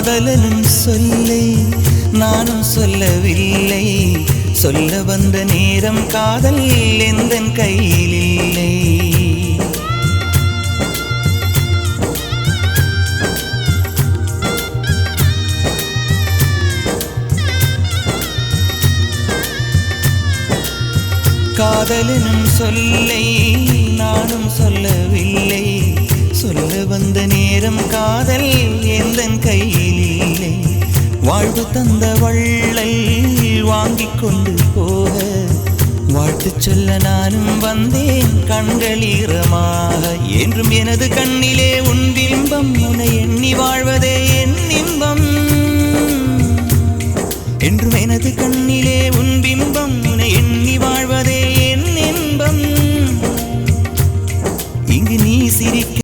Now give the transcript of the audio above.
காதலனும் சொல்லை நானும் சொல்லவில்லை. சொல்ல வந்த நேரம் காதல் எந்தன் கையில் இல்லை காதலனும் சொல்லை நானும் சொல்லவில்லை. சொல்ல வந்த நேரம் காதல் எந்தன் கையில் வாழ்வு தந்த வள்ளல் வாங்கிக் கொண்டு போக. வாழ்த்து சொல்ல நானும் வந்தேன் கண்கள் ஈரமாக. என்றும் எனது கண்ணிலே உன் பிம்பம் உன்னை எண்ணி வாழ்வதே என் இன்பம். என்றும் எனது கண்ணிலே உன் பிம்பம் உன்னை எண்ணி வாழ்வதே என் இன்பம். இங்கு நீ சிரிக்க